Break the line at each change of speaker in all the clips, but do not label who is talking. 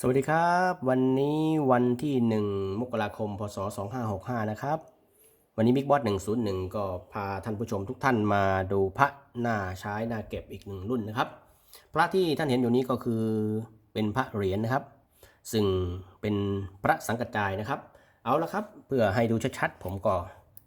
สวัสดีครับ วันนี้วันที่ 1 มกราคม พศ 2565 นะครับ วันนี้บิ๊กบอส101 ก็พาท่านผู้ชมทุกท่านมาดูพระหน้าใช้หน้าเก็บอีกหนึ่งรุ่นนะครับ พระที่ท่านเห็นอยู่นี้ก็คือเป็นพระเหรียญนะครับ ซึ่งเป็นพระสังกัจจายนะครับ เอาละครับเพื่อให้ดูชัดๆผมก็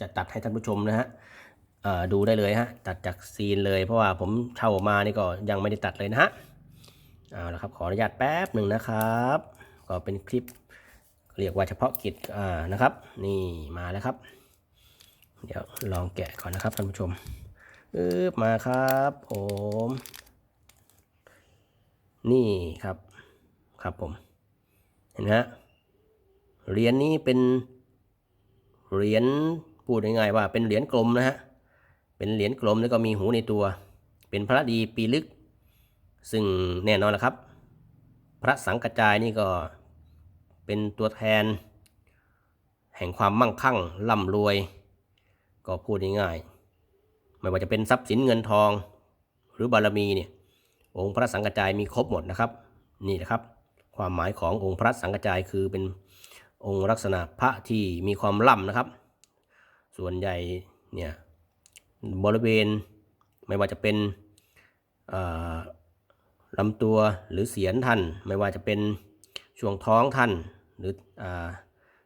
จะตัดให้ท่านผู้ชมนะฮะดูได้เลยฮะตัดจากซีนเลยเพราะว่าผมเช่ามานี่ก็ยังไม่ได้ตัดเลยนะฮะ เอาละครับขออนุญาตแป๊บหนึ่งนะครับ ก็เป็นคลิปเรียกว่าเฉพาะกิจอ่านะครับ นี่มาแล้วครับ เดี๋ยวลองแกะก่อนนะครับท่านผู้ชมอึบมาครับผมนี่ครับครับผมเห็นไหมฮะเหรียญนี้เป็นเหรียญพูดง่ายๆว่าเป็นเหรียญกลมนะฮะเป็นเหรียญกลมแล้วก็มีหูในตัว เป็นพระดีปีลึก ซึ่งแน่นอนละครับ พระสังกัจจายนี่ก็เป็นตัวแทน แห่งความมั่งคั่งร่ำรวย ก็พูดง่ายๆไม่ว่าจะเป็นทรัพย์สินเงินทอง หรือบารมีเนี่ยองค์พระสังกัจจายมีครบหมดนะครับ นี่นะครับ ความหมายขององค์พระสังกัจจายคือเป็นองค์ลักษณะพระที่มีความล่ำนะครับ ส่วนใหญ่เนี่ยบริเวณไม่ว่าจะเป็นอ่อ ลำตัวหรือเสียนท่าน ไม่ว่าจะเป็นช่วงท้องท่าน หรืออ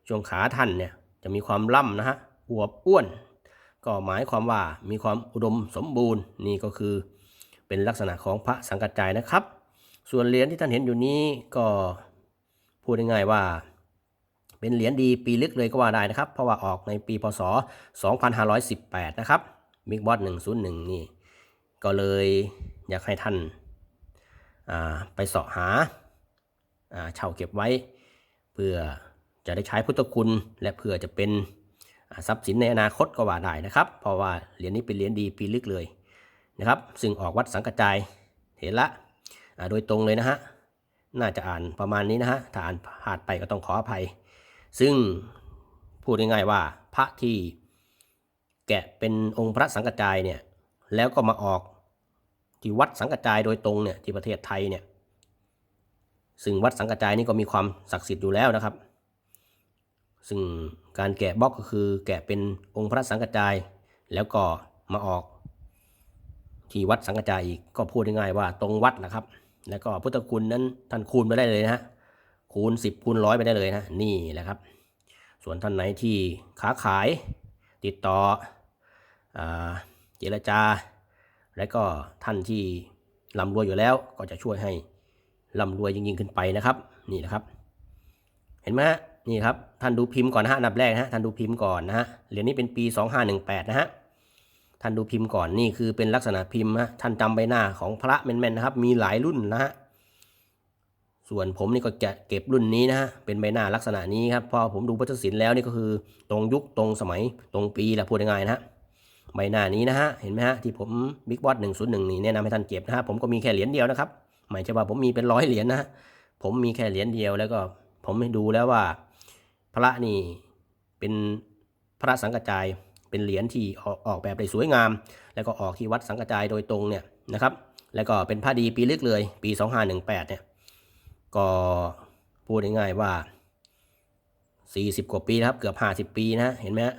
ช่วงขาท่านเนี่ยจะมีความล่ำนะฮะอวบอ้วน ก็หมายความว่ามีความอุดมสมบูรณ์นี่ก็คือเป็นลักษณะของพระสังกัจจายนะครับ ส่วนเหรียญที่ท่านเห็นอยู่นี้ก็พูดง่ายๆว่า เป็นเหรียญดีปีลึกเลยก็ว่าได้นะครับ เพราะว่าออกในปีพศ 2518 นะครับมิกบอส101 นี่ ก็เลยอยากให้ท่าน ไปเสาะหาเช่าเก็บไว้ เพื่อจะได้ใช้พุทธคุณ และเพื่อจะเป็นทรัพย์สินในอนาคตก็ว่าได้นะครับ เพราะว่าเหรียญนี้เป็นเหรียญดีปีลึกเลยนะครับ ซึ่งออกวัดสังกัจจายเห็นละโดยตรงเลยนะฮะน่าจะอ่านประมาณนี้นะฮะถ้าอ่านพลาดไปก็ต้องขออภัย ซึ่งพูดง่ายๆว่าพระที่แกะเป็นองค์พระสังกัจจายเนี่ยแล้วก็มาออก ที่วัดสังกัจจายโดยตรงเนี่ยที่ประเทศไทยเนี่ยซึ่งวัดสังกัจจายนี่ก็มีความศักดิ์สิทธิ์อยู่แล้วนะครับ ซึ่งการแกะบล็อกก็คือแกะเป็นองค์พระสังกัจจาย แล้วก็มาออกที่วัดสังกัจจายอีกก็พูดง่ายๆว่าตรงวัดนะครับ แล้วก็พุทธคุณนั้นท่านคูณไปได้เลยนะคูณ 10คูณร้อยไปได้เลยนะนี่แหละครับ ส่วนท่านไหนที่ค้าขายติดต่ออเจรจา และก็ท่านที่ร่ำรวยอยู่แล้วก็จะช่วยให้ร่ำรวยยิ่งๆขึ้นไปนะครับ นี่นะครับ เห็นไหมฮะนี่ครับท่านดูพิมพ์ก่อนนะฮะอันดับแรกนะฮะท่านดูพิมพ์ก่อนนะฮะเหรียญนี้เป็นปี 2518 นะฮะท่านดูพิมพ์ก่อนนี่คือเป็นลักษณะพิมพ์ฮะท่านจำใบหน้าของพระแม่นๆนะครับ มีหลายรุ่นนะฮะส่วนผมนี่ก็จะเก็บรุ่นนี้นะฮะเป็นใบหน้าลักษณะนี้ครับพอผมดูพุทธศิลป์แล้วนี่ก็คือตรงยุคตรงสมัยตรงปีแหละพูดง่ายๆนะฮะ ใบหน้านี้นะฮะ เห็นไหมฮะที่ผมบิ๊กบอสหนึ่งศูนย์หนึ่งนี่แนะนำให้ท่านเก็บนะฮะ ผมก็มีแค่เหรียญเดียวนะครับ หมายถึงว่าผมมีเป็นร้อยเหรียญนะฮะผมมีแค่เหรียญเดียวแล้วก็ผมดูแล้วว่า พระนี่เป็นพระสังกัจจายเป็นเหรียญที่ออกออกแบบได้สวยงาม แล้วก็ออกที่วัดสังกัจจายโดยตรงเนี่ยนะครับ แล้วก็เป็นพระดีปีลึกเลย ปี 2518เนี่ย ก็พูดง่ายๆว่า 40 กว่าปีนะครับ เกือบ 50 ปีนะ เห็นไหมฮะ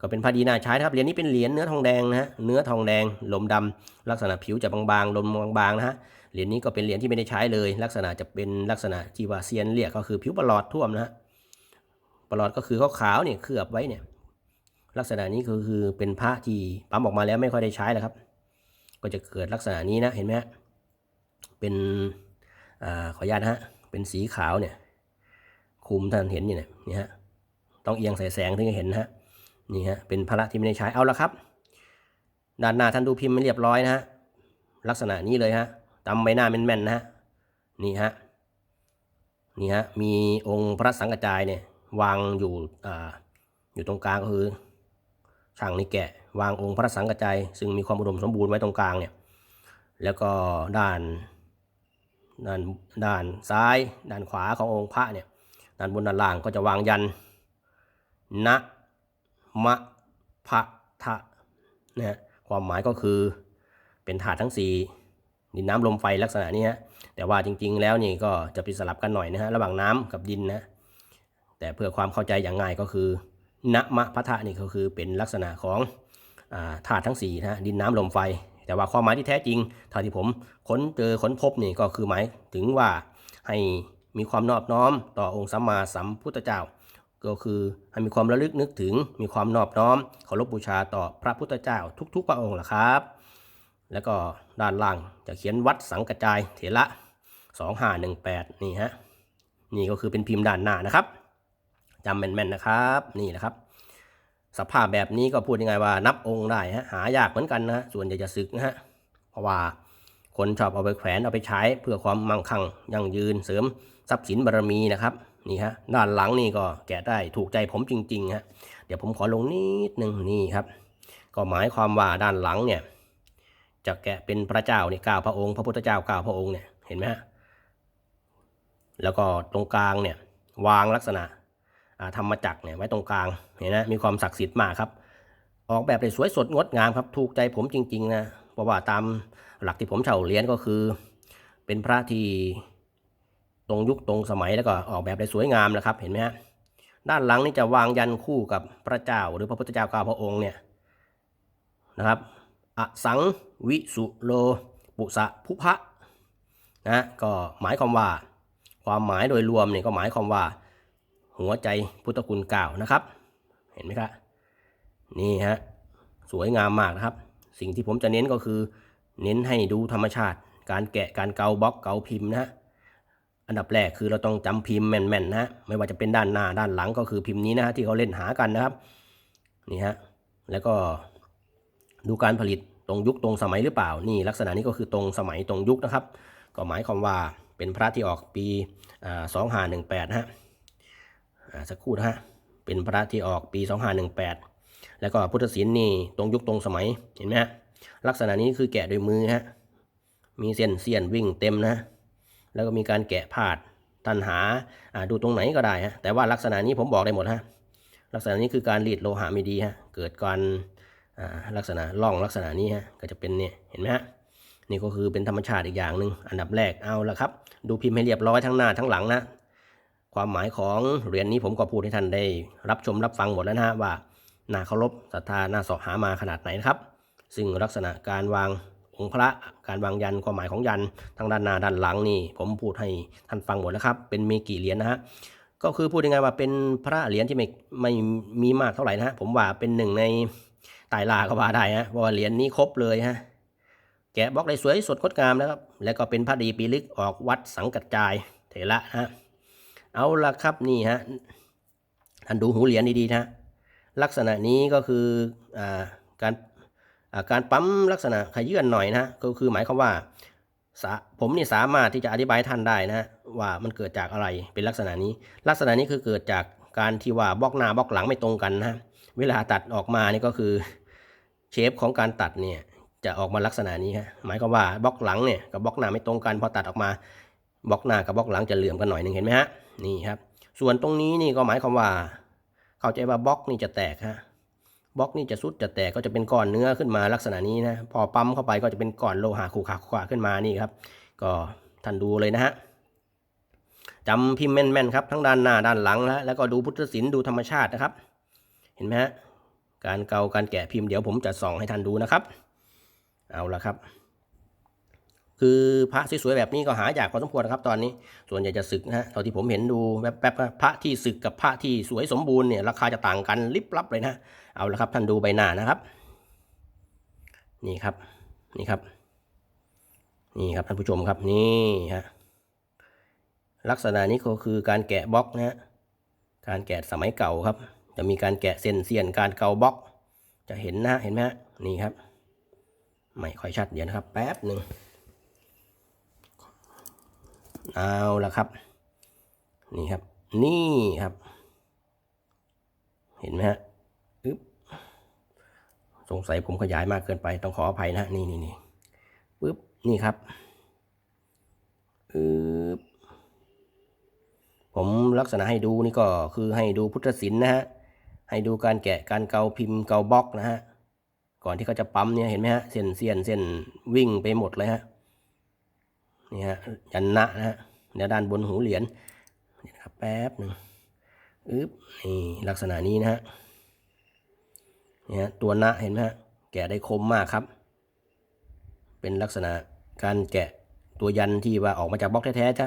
ก็เป็นพอดีน่าใช้นะครับเหรียญนี้เป็นเหรียญเนื้อทองแดงนะฮะเนื้อทองแดงลมดำลักษณะผิวจะบางๆลมบางๆนะฮะเหรียญนี้ก็เป็นเหรียญที่ไม่ได้ใช้เลย ลักษณะจะเป็นลักษณะที่ว่าเซียนเรียกก็คือผิวประหลอดท่วมนะฮะประหลอดก็คือขาวๆเนี่ยเคลือบไว้เนี่ย ลักษณะนี้คือคือเป็นพระที่ปั๊มออกมาแล้วไม่ค่อยได้ใช้แล้วครับ ก็จะเกิดลักษณะนี้นะเห็นไหมฮะเป็นอ่าขออนุญาตนะฮะเป็นสีขาวเนี่ยคุมท่านเห็นอยู่เนี่ยนี่ฮะต้องเอียงใส่แสงถึงจะเห็นนะฮะ นี่ฮะเป็นพระที่ไม่ได้ใช้เอาละครับด้านหน้าท่านดูพิมพ์มันเรียบร้อยนะฮะลักษณะนี้เลยฮะตำใบหน้าแม่นๆนะฮะนี่ฮะนี่ฮะมีองค์พระสังกัจจายเนี่ยวางอยู่อ่าอยู่ตรงกลางก็คือช่างนี่แกะวางองค์พระสังกัจจายซึ่งมีความอุดมสมบูรณ์ไว้ตรงกลางเนี่ยแล้วก็ด้านด้านด้านซ้ายด้านขวาขององค์พระเนี่ยด้านบนด้านล่างก็จะวางยันนะ มะพะทะนะฮะความหมายก็คือเป็นถาดทั้งสี่ดินน้ำลมไฟลักษณะนี้ฮะแต่ว่าจริงๆแล้วนี่ก็จะไปสลับกันหน่อยนะฮะระหว่างน้ำกับดินนะแต่เพื่อความเข้าใจอย่างง่ายก็คือณมะพะทะนี่ก็คือเป็นลักษณะของอาธาตุทั้ง4นะฮะดินน้ำลมไฟ แต่ว่าความหมายที่แท้จริงเท่าที่ผมค้นเจอค้นพบนี่ก็คือหมายถึงว่าให้มีความนอบน้อมต่อองค์สัมมาสัมพุทธเจ้า ก็คือให้มีความระลึกนึกถึงมีความนอบน้อมเคารพบูชาต่อพระพุทธเจ้าทุก ๆ พระองค์แหละครับ แล้วก็ด้านล่างจะเขียนวัดสังกระจายเถระ2518 นี่ฮะนี่ก็คือเป็นพิมพ์ด้านหน้านะครับจำแม่นๆนะครับนี่นะครับ สภาพแบบนี้ก็พูดยังไงว่านับองค์ได้ฮะหายากเหมือนกันนะฮะส่วนใหญ่จะศึกนะฮะเพราะว่าคนชอบเอาไปแขวนเอาไปใช้เพื่อความมั่งคั่งยั่งยืนเสริมทรัพย์สินบารมีนะครับ นี่ฮะด้านหลังนี่ก็แกะได้ถูกใจผมจริงๆฮะเดี๋ยวผมขอลงนิดนึงนี่ครับ ก็หมายความว่าด้านหลังเนี่ยจะแกะเป็นพระเจ้านี่เก้าพระองค์ พระพุทธเจ้าก้าพระองค์เนี่ยเห็นไหมฮะแล้วก็ตรงกลางเนี่ยวางลักษณะธรรมจักรเนี่ยไว้ตรงกลางเห็นไหมมีความศักดิ์สิทธิ์มากครับออกแบบได้สวยสดงดงามครับถูกใจผมจริง ๆ นะเพราะว่าตามหลักที่ผมเช่าเรียนก็คือ เป็นพระที่ ตรงยุคตรงสมัยแล้วก็ออกแบบได้สวยงามนะครับเห็นไหมฮะด้านหลังนี่จะวางยันคู่กับพระเจ้าหรือพระพุทธเจ้าเก้าพระองค์เนี่ยนะครับอสังวิสุโลปุสะภุพะนะก็หมายความว่า ความหมายโดยรวมเนี่ยก็หมายความว่า หัวใจพุทธคุณเก่านะครับ เห็นไหมครับนี่ฮะสวยงามมากนะครับ สิ่งที่ผมจะเน้นก็คือ เน้นให้ดูธรรมชาติ การแกะการเกาบล็อกเกาพิมพ์นะฮะ อันดับแรกคือเราต้องจำพิมพ์แม่นๆนะฮะไม่ว่าจะเป็นด้านหน้าด้านหลังก็คือพิมพ์นี้นะฮะที่เขาเล่นหากันนะครับนี่ฮะแล้วก็ดูการผลิตตรงยุคตรงสมัยหรือเปล่านี่ลักษณะนี้ก็คือตรงสมัยตรงยุคนะครับ ก็หมายความว่าเป็นพระที่ออกปีสองห้าหนึ่งแปดนะฮะสักครู่นะฮะเป็นพระที่ออกปี2518แปดแล้วก็พุทธศิลป์นี่ตรงยุคตรงสมัยเห็นไหมฮะลักษณะนี้คือแกะโดยมือฮะมีเส้นเสียนวิ่งเต็มนะ แล้วก็มีการแกะพาดตันหาดูตรงไหนก็ได้ฮะแต่ว่าลักษณะนี้ผมบอกได้หมดฮะลักษณะนี้คือการรีดโลหะไม่ดีฮะเกิดการลักษณะร่องลักษณะนี้ฮะก็จะเป็นเนี่ยเห็นไหมฮะนี่ก็คือเป็นธรรมชาติอีกอย่างหนึ่งอันดับแรกเอาละครับ ดูพิมพ์ให้เรียบร้อยทั้งหน้าทั้งหลังนะความหมายของเหรียญนี้ผมก็พูดให้ท่านได้รับชมรับฟังหมดแล้วนะฮะว่าน่าเคารพศรัทธาน่าสอบหามาขนาดไหนนะครับ ซึ่งลักษณะการวาง องค์พระ การวางยันความหมายของยันทางด้านหน้าด้านหลังนี่ ผมพูดให้ท่านฟังหมดแล้วครับ เป็นมีกี่เหรียญนะฮะก็คือพูดยังไงว่าเป็นพระเหรียญที่ไม่ไม่มีมากเท่าไหร่นะฮะผมว่าเป็นหนึ่งในตายลาก็ว่าได้ฮะเพราะว่าเหรียญนี้ครบเลยฮะแกะบล็อกได้สวยสดงดงามนะครับ แล้วก็เป็นพระดีปีลึกออกวัดสังกัดจายเถระนะฮะเอาละครับนี่ฮะท่านดูหูเหรียญดีๆนะลักษณะนี้ก็คืออการ การปั๊มลักษณะขยื่นหน่อยนะก็คือหมายความว่า ผมนี่สามารถที่จะอธิบายท่านได้นะว่ามันเกิดจากอะไรเป็นลักษณะนี้ ลักษณะนี้คือเกิดจากการที่ว่าบล็อกหน้าบล็อกหลังไม่ตรงกันนะเวลาตัดออกมานี่ก็คือเชฟของการตัดเนี่ยจะออกมาลักษณะนี้ฮะหมายความว่าบล็อกหลังเนี่ยกับบล็อกหน้าไม่ตรงกันพอตัดออกมาบล็อกหน้ากับบล็อกหลังจะเหลื่อมกันหน่อยหนึ่งเห็นไหมฮะนี่ครับ ส่วนตรงนี้นี่ก็หมายความว่า เข้าใจว่าบล็อกนี่จะแตกฮะ บล็อกนี่จะสุดจะแตกก็จะเป็นก้อนเนื้อขึ้นมาลักษณะนี้นะ พอปั๊มเข้าไปก็จะเป็นก้อนโลหะขูขาขวาขึ้นมานี่ครับ ก็ท่านดูเลยนะฮะจำพิมพ์แม่นๆครับทั้งด้านหน้าด้านหลังแล้วแล้วก็ดูพุทธศิลป์ดูธรรมชาตินะครับ เห็นไหมฮะการเกาการแกะพิมพ์เดี๋ยวผมจะส่องให้ท่านดูนะครับ เอาละครับ คือพระสวยๆแบบนี้ก็หายากพอสมควรนะครับตอนนี้ ส่วนใหญ่จะศึกนะฮะเท่าที่ผมเห็นดูแป๊บๆพระที่ศึกกับพระที่สวยสมบูรณ์เนี่ยราคาจะต่างกันลิบลับเลยนะเอาละครับท่านดูใบหน้านะครับ นี่ครับนี่ครับ นี่ครับท่านผู้ชมครับนี่ฮะลักษณะนี้ก็คือการแกะบล็อกนะฮะการแกะสมัยเก่าครับ จะมีการแกะเส้นเสียนการเกาบล็อก จะเห็นนะเห็นไหมฮะนี่ครับ ไม่ค่อยชัดเดี๋ยวนะครับ แป๊บหนึ่ง เอาละครับ นี่ครับ นี่ครับ เห็นไหมฮะอึ๊บสงสัยผมขยายมากเกินไปต้องขออภัยนะนี่นี่นี่ปึ๊บนี่ครับอึ๊บผมลักษณะให้ดูนี่ก็คือให้ดูพุทธศิลป์นะฮะให้ดูการแกะการเกาพิมพ์เกาบล็อกนะฮะก่อนที่เขาจะปั๊มเนี่ยเห็นไหมฮะเส้นเสียนเส้นวิ่งไปหมดเลยฮะ นี่ฮะยันนะนะฮะเดี๋ยวด้านบนหูเหรียญนี่นะครับแป๊บหนึ่งอึ๊บนี่ลักษณะนี้นะฮะนี่ฮะตัวนะเห็นไหมฮะแกะได้คมมากครับ เป็นลักษณะการแกะตัวยันที่ว่าออกมาจากบล็อกแท้ๆจะ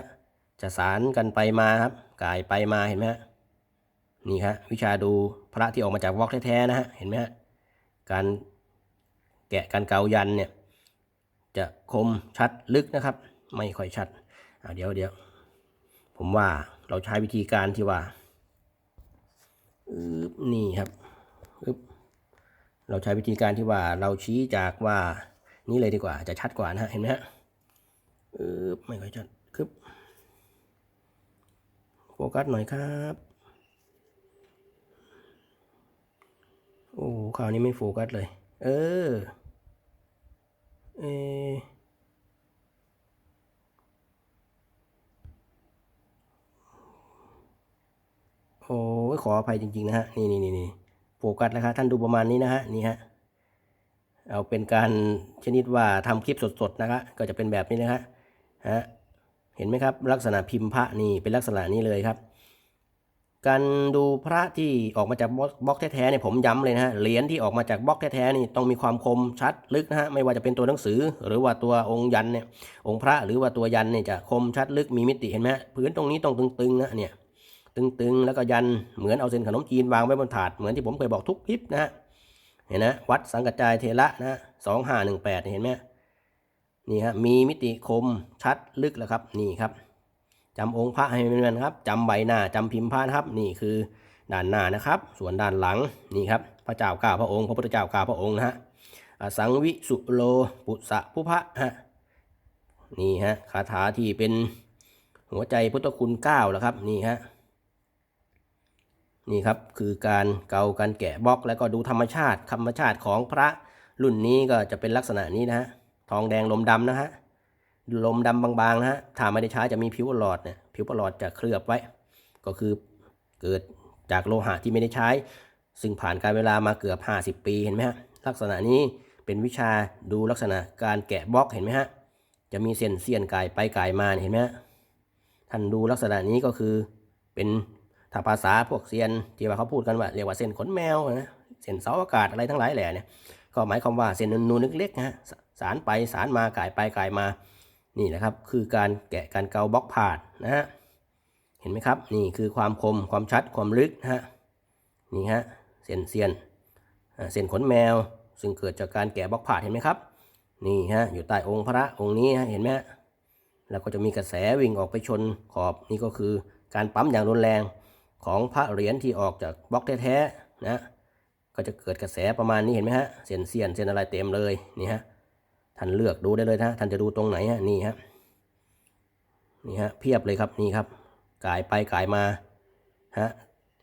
จะสารกันไปมาครับกายไปมาเห็นไหมฮะนี่ครับวิชาดูพระที่ออกมาจากบล็อกแท้ๆนะฮะเห็นไหมฮะการแกะการเกายันเนี่ยจะคมชัดลึกนะครับ ไม่ค่อยชัดเดี๋ยวเดี๋ยวผมว่าเราใช้วิธีการที่ว่าอึบนี่ครับอึบเราใช้วิธีการที่ว่าเราชี้จากว่านี่เลยดีกว่าจะชัดกว่านะฮะเห็นไหมฮะอึบไม่ค่อยชัดคึบโฟกัสหน่อยครับโอ้คราวนี้ไม่โฟกัสเลย เออเออ โอ้ขออภัยจริง ๆ นะฮะ นี่นี่นี่โฟกัสแล้วครับท่านดูประมาณนี้นะฮะ นี่ฮะ เอาเป็นการชนิดว่าทำคลิปสดๆนะครับก็จะเป็นแบบนี้นะฮะฮะ เห็นไหมครับ ลักษณะพิมพ์พระนี่เป็นลักษณะนี้เลยครับ การดูพระที่ออกมาจากบล็อกแท้ๆเนี่ยผมย้ำเลยนะฮะ เหรียญที่ออกมาจากบล็อกแท้ๆนี่ต้องมีความคมชัดลึกนะฮะ ไม่ว่าจะเป็นตัวหนังสือ หรือว่าตัวองค์ยันเนี่ย องค์พระหรือว่าตัวยันเนี่ยจะคมชัดลึกมีมิติเห็นไหมฮะ พื้นตรงนี้ต้องตึงๆนะเนี่ย ตึงๆ แล้วก็ยันเหมือนเอาเส้นขนมจีนวางไว้บนถาดเหมือนที่ผมเคยบอกทุกคลิปนะฮะเห็นนะวัดสังกัจจายเทระนะสองห้าหนึ่งแปดเห็นไหมนี่ฮะมีมิติคมชัดลึกแล้วครับนี่ครับจำองค์พระให้แม่นๆครับจำใบหน้าจำพิมพ์พระนะครับ นี่คือด้านหน้านะครับ ส่วนด้านหลังนี่ครับพระเจ้าเก้าวพระองค์ พระพุทธเจ้าเก้าวพระองค์นะฮะสังวิสุโลปุสะพุพะฮะนี่ฮะคาถาที่เป็นหัวใจพุทธคุณเก้าแล้วครับนี่ฮะ นี่ครับคือการเกาการแกะบล็อกแล้วก็ดูธรรมชาติธรรมชาติของพระรุ่นนี้ก็จะเป็นลักษณะนี้นะฮะทองแดงลมดำนะฮะลมดำบางๆนะฮะถ้าไม่ได้ใช้จะมีผิวประหลอดเนี่ยผิวประหลอดจะเคลือบไว้ ก็คือเกิดจากโลหะที่ไม่ได้ใช้ ซึ่งผ่านการเวลามาเกือบ 50 ปีเห็นไหมฮะลักษณะนี้เป็นวิชาดูลักษณะการแกะบล็อกเห็นไหมฮะจะมีเส้นเสี้ยนกายไปกายมาเห็นไหมฮะท่านดูลักษณะนี้ก็คือเป็น ถ้าภาษาพวกเซียนที่ว่าเขาพูดกันว่าเรียกว่าเส้นขนแมวนะเส้นเสาอากาศอะไรทั้งหลายแหล่เนี่ยก็หมายความว่าเส้นนูนๆเล็กๆนะฮะสารไปสารมากายไปกายมานี่นะครับคือการแกะการเกาบล็อกผ่าดนะฮะเห็นไหมครับนี่คือความคมความชัดความลึกนะฮะนี่ฮะเส้นเซียนเส้นขนแมว ซึ่งเกิดจากการแกะบล็อกผ่าดเห็นไหมครับนี่ฮะอยู่ใต้องค์พระองค์นี้ฮะเห็นไหมฮะแล้วก็จะมีกระแสวิ่งออกไปชนขอบนี่ก็คือการปั๊มอย่างรุนแรง ของพระเหรียญที่ออกจากบล็อกแท้ๆนะก็จะเกิดกระแสประมาณนี้เห็นไหมฮะเส้นเซียนเส้นอะไรเต็มเลยนี่ฮะท่านเลือกดูได้เลยนะท่านจะดูตรงไหนฮะนี่ฮะนี่ฮะเพียบเลยครับนี่ครับกายไปกายมาฮะ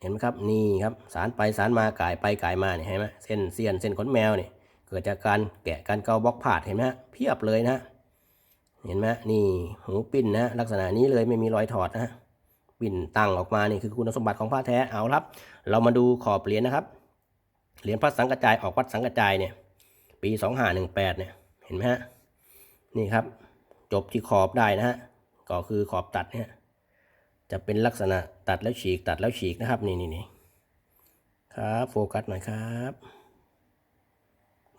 เห็นไหมครับนี่ครับสารไปสารมากายไปกายมาเนี่ยเห็นไหมเส้นเสียนเส้นขนแมวเนี่ยเกิดจากการแกะการเกาบล็อกผาดเห็นไหมฮะเพียบเลยนะเห็นไหมนี่หูปิ้นนะลักษณะนี้เลยไม่มีรอยถอดนะฮะ ปิ้นตั้งออกมานี่คือคุณสมบัติของผ้าแท้เอาครับ เรามาดูขอบเหรียญนะครับเหรียญพระสังกระจายออกวัดสังกระจายเนี่ยปี2518เนี่ยเห็นไหมฮะนี่ครับ จบที่ขอบได้นะฮะก็คือขอบตัดเนี่ยจะเป็นลักษณะตัดแล้วฉีกตัดแล้วฉีกนะครับนี่นี่นี่ครับโฟกัสหน่อยครับ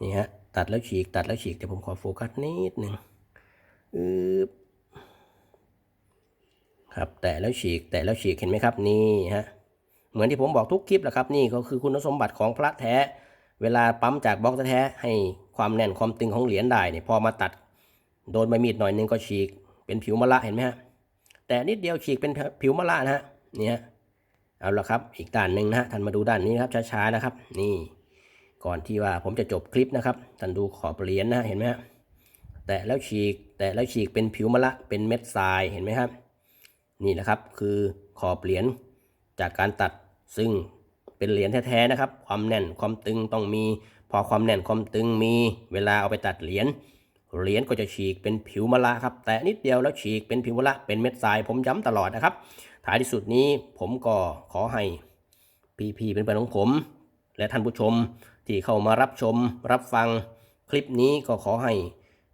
นี่ฮะตัดแล้วฉีกตัดแล้วฉีกเดี๋ยวผมขอโฟกัสนิดหนึ่งอึบ ครับแตะแล้วฉีกแตะแล้วฉีกเห็นไหมครับนี่ฮะเหมือนที่ผมบอกทุกคลิปแหละครับนี่ก็คือคุณสมบัติของพระแท้ เวลาปั๊มจากบล็อกแท้ให้ความแน่นความตึงของเหรียญได้เนี่ยพอมาตัด โดนใบมีดหน่อยนึงก็ฉีก เป็นผิวมะละเห็นไหมฮะแต่นิดเดียวฉีกเป็นผิวมะละนะฮะนี่ฮะเอาละครับอีกด้านหนึ่งนะฮะท่านมาดูด้านนี้ครับช้าๆนะครับ นี่ก่อนที่ว่าผมจะจบคลิปนะครับท่านดูขอบเหรียญนะเห็นไหมฮะแตะแล้วฉีกแตะแล้วฉีกเป็นผิวมะละเป็นเม็ดทรายเห็นไหมครับ นี่นะครับคือขอบเหรียญจากการตัดซึ่งเป็นเหรียญแท้ๆนะครับ ความแน่นความตึงต้องมี พอความแน่นความตึงมีเวลาเอาไปตัดเหรียญเหรียญก็จะฉีกเป็นผิวมะละครับ แต่นิดเดียวแล้วฉีกเป็นผิวมะละเป็นเม็ดทรายผมย้ำตลอดนะครับท้ายที่สุดนี้ผมก็ขอให้พีพีเป็นเพื่อนของผม และท่านผู้ชมที่เข้ามารับชม รับฟังคลิปนี้ก็ขอให้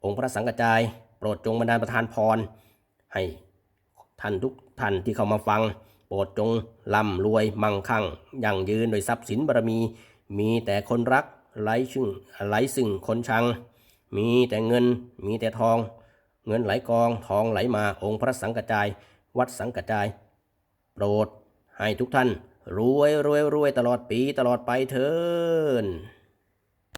องค์พระสังกัจาย โปรดจงบันดาลประทานพรให้ ท่านทุกท่านที่เข้ามาฟัง โปรดจงร่ำรวยมั่งคั่งยั่งยืนโดยทรัพย์สินบารมี มีแต่คนรักไร้ซึ่งไร้ซึ่งคนชัง มีแต่เงินมีแต่ทอง เงินไหลกองทองไหลมาองค์พระสังกจาย วัดสังกจาย โปรดให้ทุกท่านรวยรวยรวยตลอดปีตลอดไปเถิน